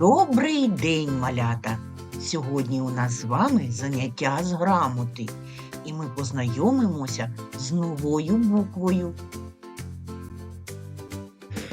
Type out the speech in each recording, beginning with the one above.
Добрий день, малята! Сьогодні у нас з вами заняття з грамоти, і ми познайомимося з новою буквою.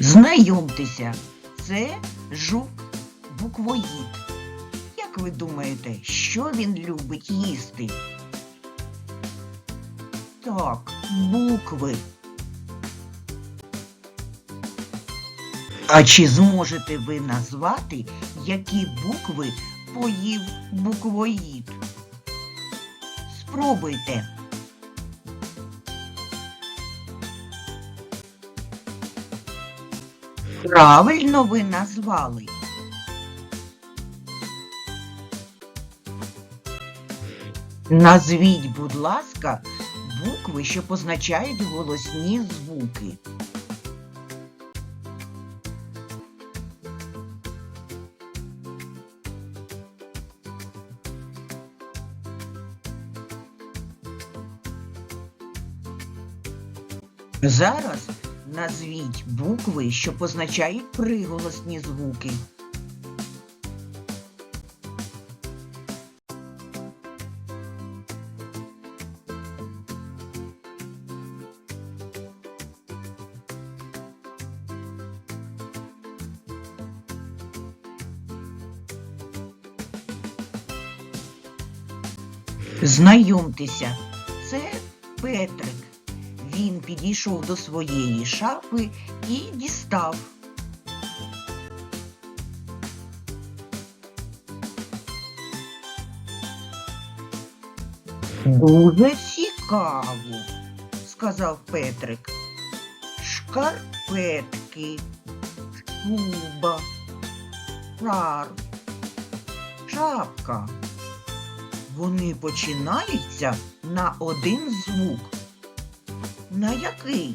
Знайомтеся, це жук буквоїд. Як ви думаєте, що він любить їсти? Так, букви. А чи зможете ви назвати, які букви поїв буквоїд? Спробуйте. Правильно ви назвали. Назвіть, будь ласка, букви, що позначають голосні звуки. Зараз назвіть букви, що позначають приголосні звуки. Знайомтеся, це Петрик. Він підійшов до своєї шафи і дістав. Дуже цікаво, сказав Петрик. Шкарпетки, шуба, шар, шапка. Вони починаються на один звук. На який?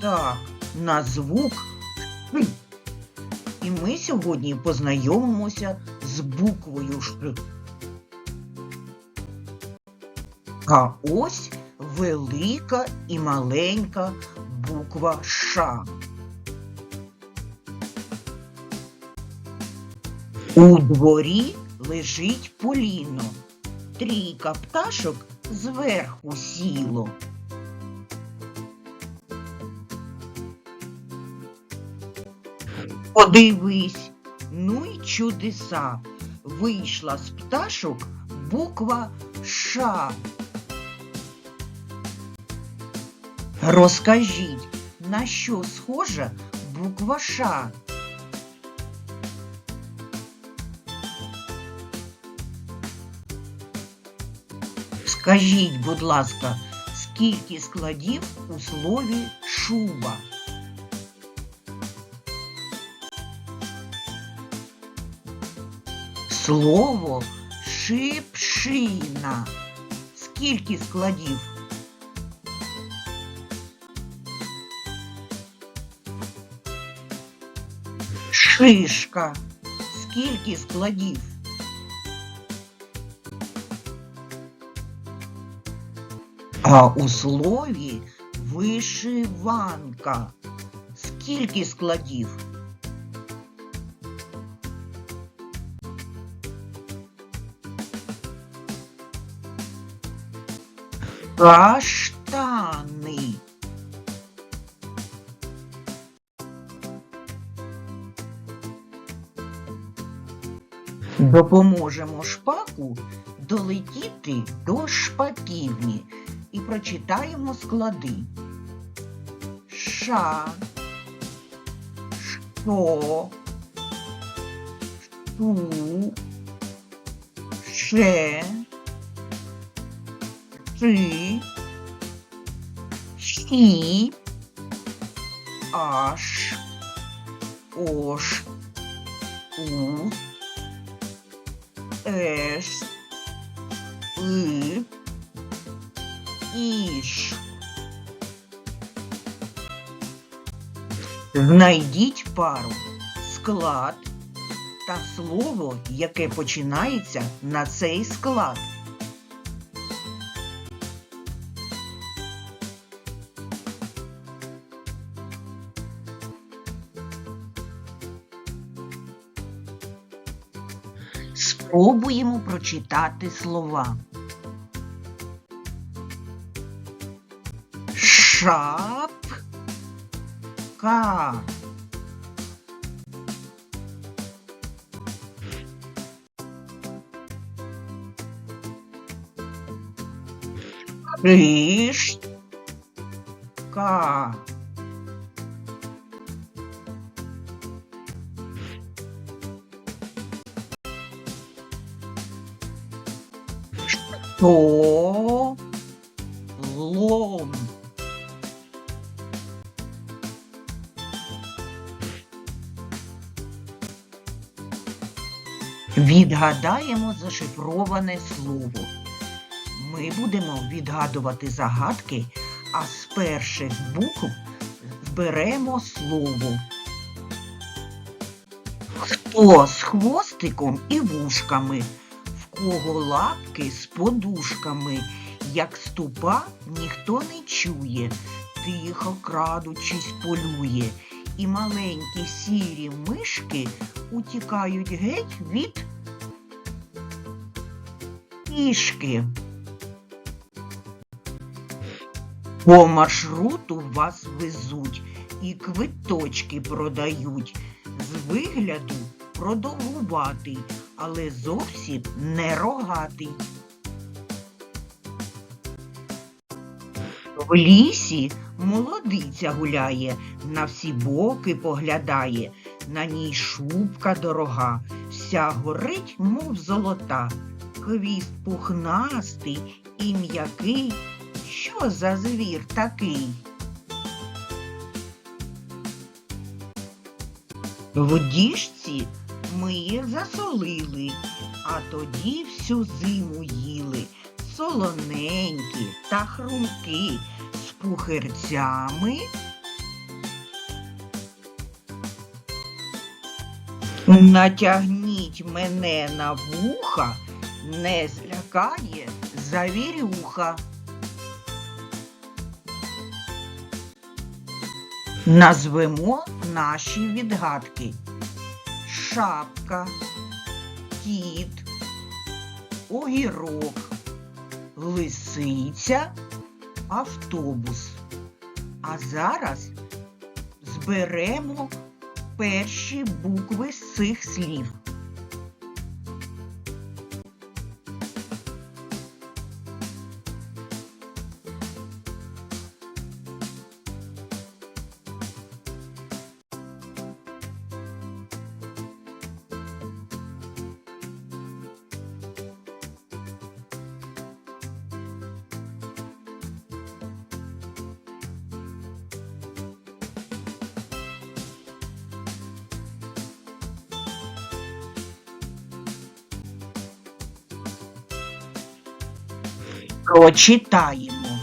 Так, на звук. І ми сьогодні познайомимося з буквою Ш. А ось велика і маленька буква Ш. У дворі лежить поліно. Трійка пташок зверху сіло. Подивись, ну й чудеса. Вийшла з пташок буква Ш. Розкажіть, на що схожа буква Ш? Скажіть, будь ласка, скільки складів у слові шуба? Слово шипшина. Скільки складів? Шишка. Скільки складів? А у слові вишиванка. Скільки складів? Каштани. Допоможемо шпаку долетіти до шпаківні і прочитаємо склади. Ша, шо, шу, ше, ши, щі, аш, ош, у, еш, и, іж. Знайдіть пару склад та слово, яке починається на цей склад. Спробуємо прочитати слова. Шапка. Кришка. Що? Лом. Відгадаємо зашифроване слово. Ми будемо відгадувати загадки, а з перших букв зберемо слово. Хто з хвостиком і вушками, в кого лапки з подушками, як ступа ніхто не чує, тихо крадучись полює, і маленькі сірі мишки утікають геть від кішки. По маршруту вас везуть і квиточки продають. З вигляду продовгуватий, але зовсім не рогатий. В лісі молодиця гуляє, на всі боки поглядає, на ній шубка дорога, вся горить, мов золота, хвіст пухнастий і м'який. Що за звір такий? В діжці ми засолили, а тоді всю зиму їли солоненькі та хрумкі з пухирцями. Натягніть мене на вуха, не злякає завірюха. Назвемо наші відгадки. Шапка, кіт, огірок, лисиця, автобус. А зараз зберемо перші букви з цих слів. Прочитаємо.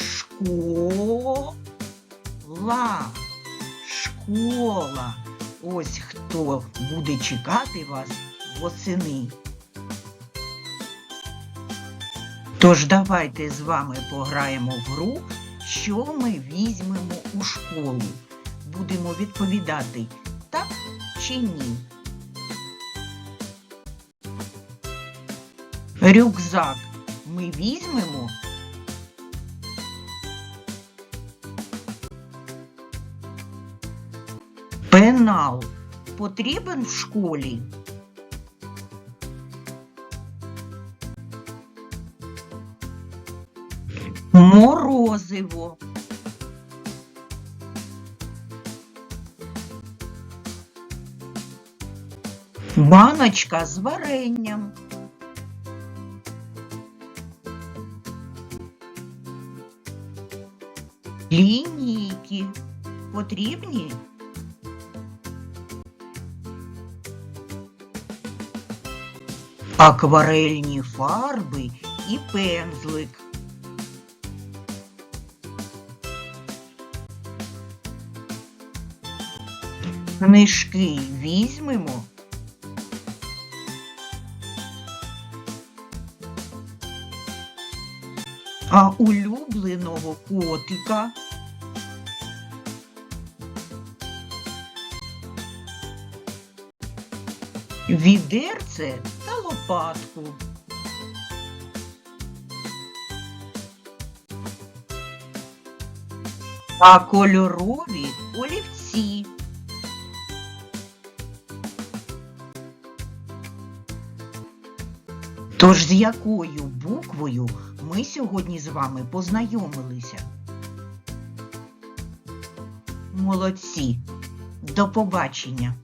Школа. Школа. Ось хто буде чекати вас восени. Тож давайте з вами пограємо в гру, що ми візьмемо у школу. Будемо відповідати так чи ні. Рюкзак ми візьмемо. Пенал потрібен в школі. Морозиво. Баночка з варенням. Лінійки потрібні? Акварельні фарби і пензлик. Книжки візьмемо. А улюбленого котика відерце та лопатку. Та кольорові олівці. Тож з якою буквою ми сьогодні з вами познайомилися? Молодці! До побачення!